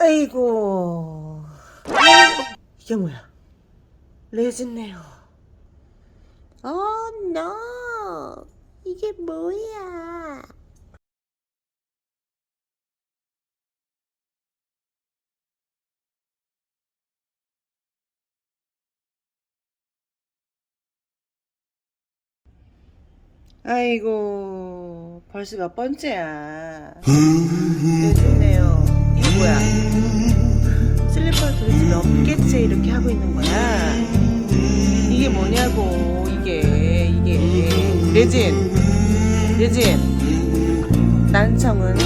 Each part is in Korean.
아이고. 이게 뭐야? 레진네요. 어, no. 이게 뭐야? 아이고. 벌써 몇 번째야. 레진네요. 이게 뭐야? 도대체 몇 개째 이렇게 하고 있는 거야? 이게 뭐냐고. 이게, 이게. 레진. 레진. 난청은.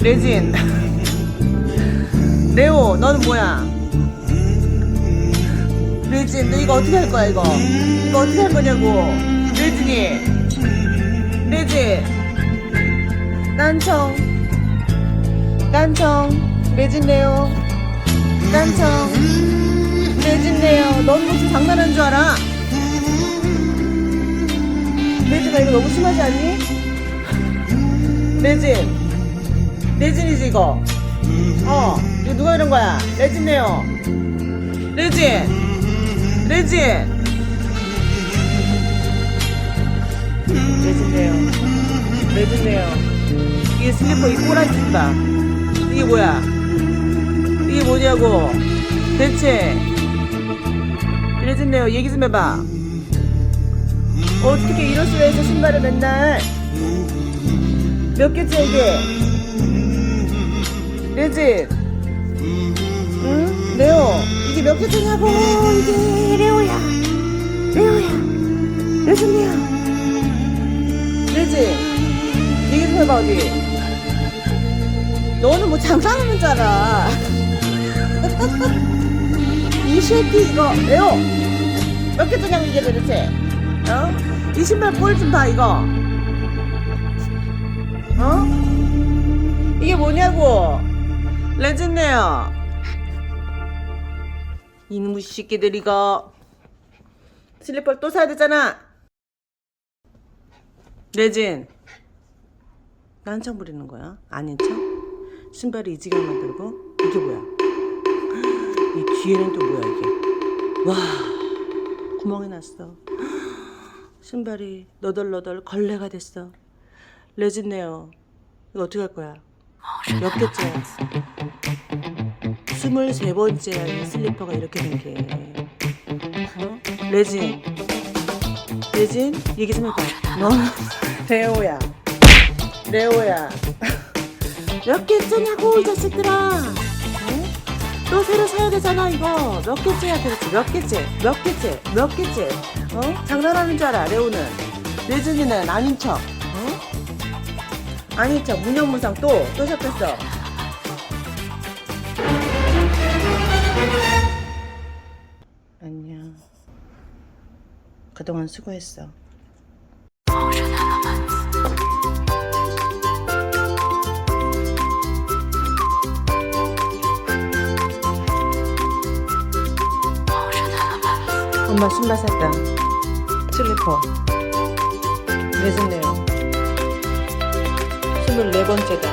레진. 레오, 너는 뭐야? 레진, 너 이거 어떻게 할 거야, 이거? 이거 어떻게 할 거냐고. 레진이. 레진. 난청. 난청. 레진 레오. 레진 레오. 넌 무슨 장난하는 줄 알아? 레진아, 이거 너무 심하지 않니? 레진. 레진이지, 이거. 어, 이거 누가 이런 거야? 레진네요. 레진. 레진. 레진네요. 레진네요. 이게 슬리퍼 이 꼬라지 신다. 이게 뭐야? 이게 뭐냐고? 대체. 레진네요. 얘기 좀 해봐. 어떻게 이럴 수가 있어 신발을 맨날? 몇 개째 이게? 레진. 응? 레오. 이게 몇 개째냐고 이게. 레오야. 레오야. 레진이야. 레진. 얘기 좀 해봐 어디. 너는 뭐 장난하는 줄 알아 이 새끼 이거 레오 몇 개째냐고 이게 도대체 어? 이 신발 꼴좀봐 이거 어? 이게 뭐냐고 레진네요 이놈의 새끼들 이거 슬리퍼를 또 사야 되잖아 레진 난 청 부리는 거야? 아닌 척? 신발을 이 지경 만들고 이게 뭐야? 이 뒤에는 또 뭐야 이게 와 구멍이 났어 신발이 너덜너덜 걸레가 됐어 레진네요 이거 어떻게 할 거야? 몇 개째야? 스물세 번째야 이 슬리퍼가 이렇게 된 게. 어? 레진. 레진? 얘기 좀 해봐. 너 레오야. 레오야. 몇 개째냐고 이 자식들아. 어? 또 새로 사야 되잖아 이거. 몇 개째야 도대체 몇 개째? 몇 개째? 몇 개째? 어? 장난하는 줄 알아 레오는. 레진이는 아닌 척. 어? 아니 저 무념무상 또또 시작했어 안녕 그동안 수고했어 엄마 신발 샀다. 슬리퍼. 왜 샀네요? 24번째다.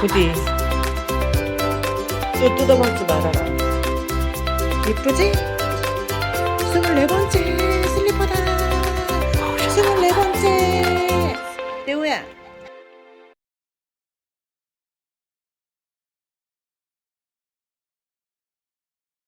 부디. 또 뜯어먹지 말아라. 이쁘지? 24번째 슬리퍼다. 24번째. 레오야.